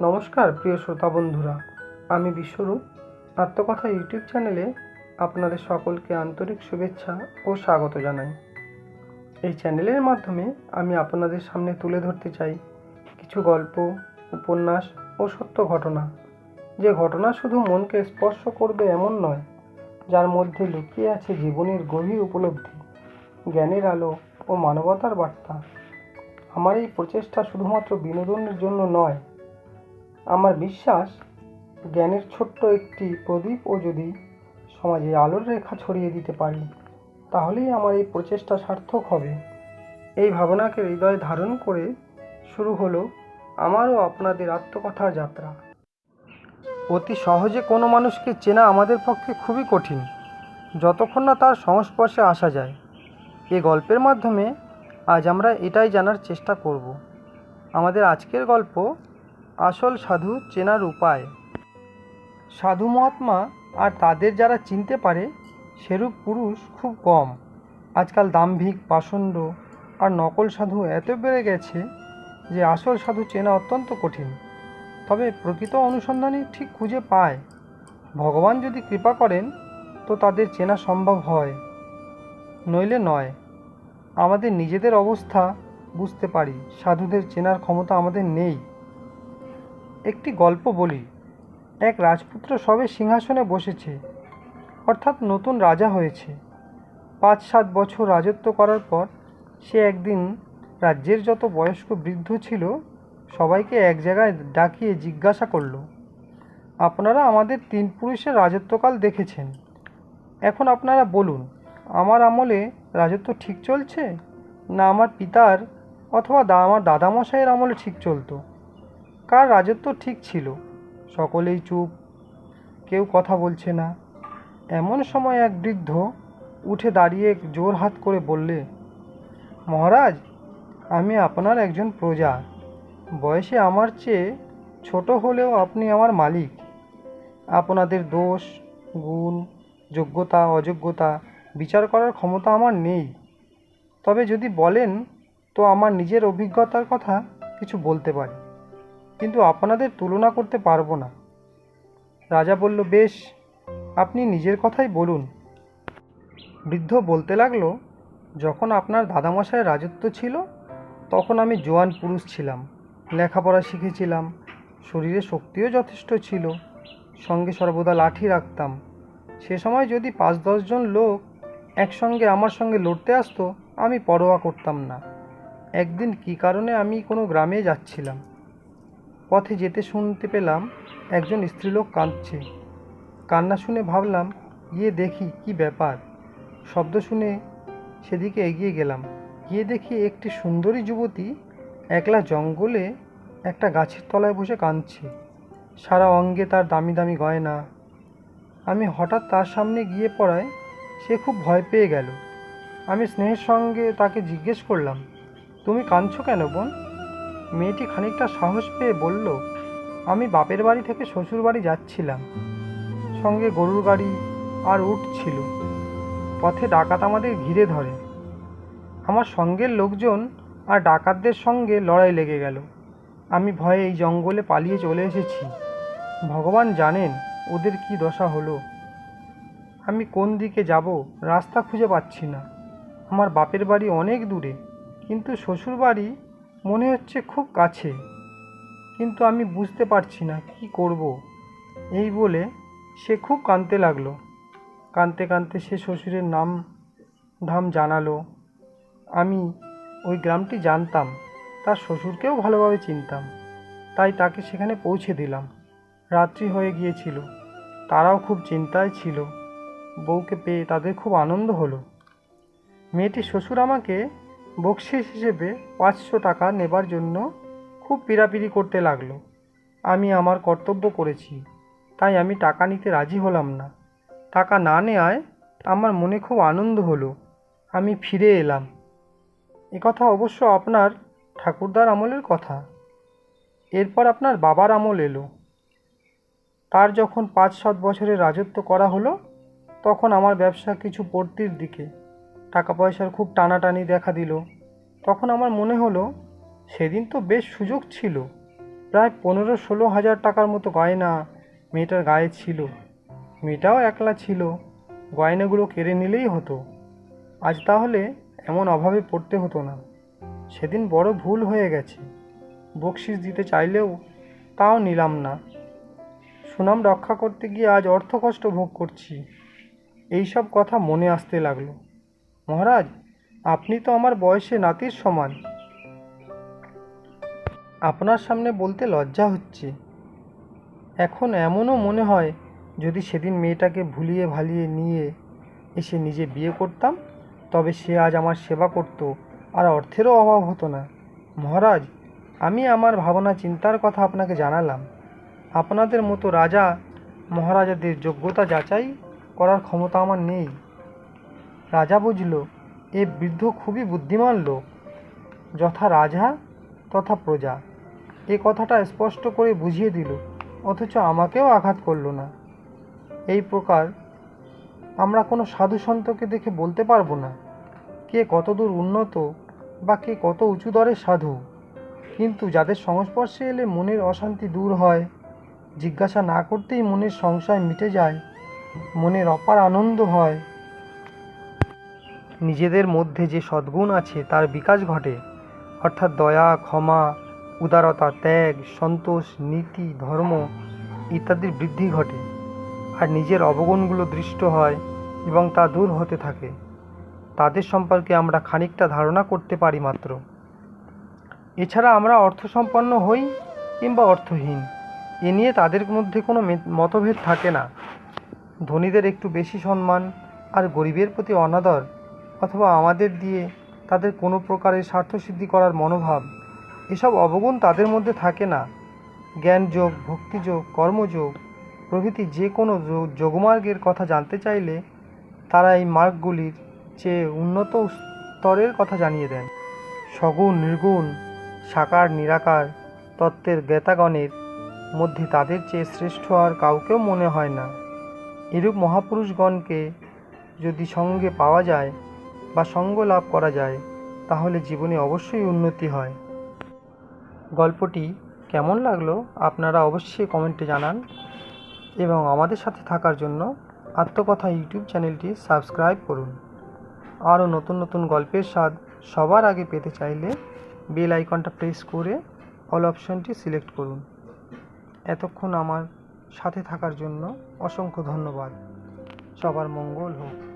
নমস্কার, প্রিয় শ্রোতা বন্ধুরা। আমি বিশ্বরূপ। আত্মকথা ইউটিউব চ্যানেলে আপনাদের সকলকে আন্তরিক শুভেচ্ছা ও স্বাগত জানাই। এই চ্যানেলের মাধ্যমে আমি আপনাদের সামনে তুলে ধরতে চাই কিছু গল্প, উপন্যাস ও সত্য ঘটনা। যে ঘটনা শুধু মনকে স্পর্শ করবে এমন নয়, যার মধ্যে লুকিয়ে আছে জীবনের গভীর উপলব্ধি, জ্ঞানের আলো ও মানবতার বার্তা। আমার এই প্রচেষ্টা শুধুমাত্র বিনোদনের জন্য নয় আমার বিশ্বাস, জ্ঞানের ছোট্ট একটি প্রদীপ ও যদি সমাজে আলোর রেখা ছড়িয়ে দিতে পারি, তাহলেই আমার এই প্রচেষ্টা সার্থক হবে। এই ভাবনাকে হৃদয়ে ধারণ করে শুরু হলো আমারও আপনাদের আত্মকথার যাত্রা। অতি সহজে কোনো মানুষকে চেনা আমাদের পক্ষে খুবই কঠিন, যতক্ষণ না তার সংস্পর্শে আসা যায়। এ গল্পের মাধ্যমে আজ আমরা এটাই জানার চেষ্টা করব। আমাদের আজকের গল্প আসল সাধু চেনার উপায়। সাধু মহাত্মা আর তাদের যারা চিনতে পারে, সেরূপ পুরুষ খুব কম। আজকাল দাম্ভিক, পাষণ্ড আর নকল সাধু এত বেড়ে গেছে যে আসল সাধু চেনা অত্যন্ত কঠিন। তবে প্রকৃত অনুসন্ধানী ঠিক খুঁজে পায়। ভগবান যদি কৃপা করেন, তো তাদের চেনা সম্ভব হয়। নইলে নয়, আমাদের নিজেদের অবস্থা বুঝতে পারি। সাধুদের চেনার ক্ষমতা আমাদের নেই। একটি গল্প বলি। এক রাজপুত্র সবে সিংহাসনে বসেছে, অর্থাৎ নতুন রাজা হয়েছে। পাঁচ সাত বছর রাজত্ব করার পর সে একদিন রাজ্যের যত বয়স্ক বৃদ্ধ ছিল, সবাইকে এক জায়গায় ডাকিয়ে জিজ্ঞাসা করল, আপনারা আমাদের তিন পুরুষের রাজত্বকাল দেখেছেন। এখন আপনারা বলুন, আমার আমলে রাজত্ব ঠিক চলছে? না আমার পিতার অথবা আমার দাদামশাইয়ের আমলে ঠিক চলতো? কার রাজত্ব ঠিক ছিল? সকলেই চুপ, কেউ কথা বলছে না। এমন সময় এক বৃদ্ধ উঠে দাঁড়িয়ে জোর হাত করে বললে, মহারাজ, আমি আপনার একজন প্রজা। বয়সে আমার চেয়ে ছোট হলেও আপনি আমার মালিক। আপনাদের দোষ, গুণ, যোগ্যতা, অযোগ্যতা বিচার করার ক্ষমতা আমার নেই। তবে যদি বলেন, তো আমার নিজের অভিজ্ঞতার কথা কিছু বলতে পারি। কিন্তু আপনাদের তুলনা করতে পারব না। রাজা বলল, বেশ, আপনি নিজের কথাই বলুন। বৃদ্ধ বলতে লাগল, যখন আপনার দাদামশায়ের রাজত্ব ছিল, তখন আমি জোয়ান পুরুষ ছিলাম, লেখাপড়া শিখেছিলাম, শরীরে শক্তিও যথেষ্ট ছিল, সঙ্গে সর্বদা লাঠি রাখতাম। সে সময় যদি পাঁচ দশজন লোক একসঙ্গে আমার সঙ্গে লড়তে আসতো, আমি পরোয়া করতাম না। একদিন কী কারণে আমি কোনো গ্রামে যাচ্ছিলাম? পথে যেতে শুনতে পেলাম একজন স্ত্রীলোক কাঁদছে। কান্না শুনে ভাবলাম, গিয়ে দেখি কি ব্যাপার? শব্দ শুনে সেদিকে এগিয়ে গেলাম। গিয়ে দেখি একটি সুন্দরী যুবতী একলা জঙ্গলে একটা গাছের তলায় বসে কাঁদছে। সারা অঙ্গে তার দামি দামি গয়না। আমি হঠাৎ তার সামনে গিয়ে পড়ায় সে খুব ভয় পেয়ে গেল। আমি স্নেহের সঙ্গে তাকে জিজ্ঞেস করলাম, তুমি কাঁদছো কেন বোন? মেয়েটি খানিকটা সাহস পেয়ে বলল, আমি বাপের বাড়ি থেকে শ্বশুর বাড়ি যাচ্ছিলাম। সঙ্গে গরুর গাড়ি আর উঠ ছিল। পথে ডাকাত আমাদের ঘিরে ধরে। আমার সঙ্গের লোকজন আর ডাকাতদের সঙ্গে লড়াই লেগে গেল। আমি ভয়ে এই জঙ্গলে পালিয়ে চলে এসেছি। ভগবান জানেন ওদের কি দশা হলো। আমি কোন দিকে যাব রাস্তা খুঁজে পাচ্ছি না। আমার বাপের বাড়ি অনেক দূরে, কিন্তু শ্বশুর বাড়ি মনে হচ্ছে খুব কাছে, কিন্তু আমি বুঝতে পারছি না কি করব। এই বলে সে খুব কাঁদতে লাগল। কাঁদতে কাঁদতে সে শ্বশুরের নাম ধাম জানালো। আমি ওই গ্রামটি জানতাম, তার শ্বশুরকেও ভালোভাবে চিনতাম, তাই তাকে সেখানে পৌঁছে দিলাম। রাত্রি হয়ে গিয়েছিল, তারাও খুব চিন্তায় ছিল। বউকে পেয়ে তাদের খুব আনন্দ হলো। মেয়েটির শ্বশুর আমাকে বকশিস হিসেবে পাঁচশো টাকা নেবার জন্য খুব পিড়াপিড়ি করতে লাগল। আমি আমার কর্তব্য করেছি, তাই আমি টাকা নিতে রাজি হলাম না। টাকা না নেওয়ায় আমার মনে খুব আনন্দ হলো। আমি ফিরে এলাম। একথা অবশ্য আপনার ঠাকুরদার আমলের কথা। এরপর আপনার বাবার আমল এলো। তার যখন পাঁচ সাত বছরের রাজত্ব করা হলো, তখন আমার ব্যবসা কিছু পড়তির দিকে। টাকা পয়সার খুব টানাটানি দেখা দিল। তখন আমার মনে হলো, সেদিন তো বেশ সুযোগ ছিল। প্রায় পনেরো ষোলো হাজার টাকার মতো গয়না মেয়েটার গায়ে ছিল। মেয়েটাও একলা ছিল। গয়নাগুলো কেড়ে নিলেই হতো। আজ তাহলে এমন অভাবে পড়তে হতো না। সেদিন বড় ভুল হয়ে গেছে। বকশিস দিতে চাইলেও তাও নিলাম না। সুনাম রক্ষা করতে গিয়ে আজ অর্থকষ্ট ভোগ করছি। এই সব কথা মনে আসতে লাগল। মহারাজ, আপনি তো আমার বয়সে নাতির সমান। আপনার সামনে বলতে লজ্জা হচ্ছে। এখন এমনও মনে হয়, যদি সেদিন মেয়েটাকে ভুলিয়ে ভালিয়ে নিয়ে এসে নিজে বিয়ে করতাম, তবে সে আজ আমার সেবা করত, আর অর্থেরও অভাব হতো না। মহারাজ, আমি আমার ভাবনা চিন্তার কথা আপনাকে জানালাম। আপনাদের মতো রাজা মহারাজাদের যোগ্যতা যাচাই করার ক্ষমতা আমার নেই। রাজা বুঝল, এ বৃদ্ধ খুবই বুদ্ধিমান লোক। যথা রাজা, তথা প্রজা। এ কথাটা স্পষ্ট করে বুঝিয়ে দিল, অথচ আমাকেও আঘাত করল না। এই প্রকার আমরা কোনো সাধু সন্তকে দেখে বলতে পারব না, কে কতদূর উন্নত বা কে কত উঁচু দরের সাধু। কিন্তু যাদের সংস্পর্শে এলে মনের অশান্তি দূর হয়, জিজ্ঞাসা না করতেই মনের সংশয় মিটে যায়, মনের অপার আনন্দ হয়। নিজেদের মধ্যে যে সদ্গুণ আছে, তার বিকাশ ঘটে। অর্থাৎ দয়া, ক্ষমা, উদারতা, ত্যাগ, সন্তোষ, নীতি, ধর্ম ইত্যাদির বৃদ্ধি ঘটে আর নিজের অবগুণগুলো দৃষ্ট হয় এবং তা দূর হতে থাকে। তাদের সম্পর্কে আমরা খানিকটা ধারণা করতে পারি মাত্র। এছাড়া আমরা অর্থসম্পন্ন হই কিংবা অর্থহীন, এ নিয়ে তাদের মধ্যে কোনো মতভেদ থাকে না। ধনীদের একটু বেশি সম্মান আর গরিবের প্রতি অনাদর অথবা আমাদের দিয়ে তাদের কোনো প্রকারের স্বার্থসিদ্ধি করার মনোভাব, এসব অবগুণ তাদের মধ্যে থাকে না। জ্ঞানযোগ, ভক্তিযোগ, কর্মযোগ, প্রভৃতি যে কোনো যোগমার্গের কথা জানতে চাইলে তারা এই মার্গগুলির চেয়ে উন্নত স্তরের কথা জানিয়ে দেন। সগুণ, নির্গুণ, সাকার, নিরাকার তত্ত্বের জ্ঞাতাগণের মধ্যে তাদের চেয়ে শ্রেষ্ঠ আর কাউকেও মনে হয় না। এরূপ মহাপুরুষগণকে যদি সঙ্গে পাওয়া যায় বা সঙ্গ লাভ করা যায়, তাহলে জীবনে অবশ্যই উন্নতি হয়। গল্পটি কেমন লাগল আপনারা অবশ্যই কমেন্টে জানান। এবং আমাদের সাথে থাকার জন্য আত্মকথা ইউটিউব চ্যানেলটি সাবস্ক্রাইব করুন। আরও নতুন নতুন গল্পের স্বাদ সবার আগে পেতে চাইলে বেল আইকনটা প্রেস করে অল অপশনটি সিলেক্ট করুন। এতক্ষণ আমার সাথে থাকার জন্য অসংখ্য ধন্যবাদ। সবার মঙ্গল হোক।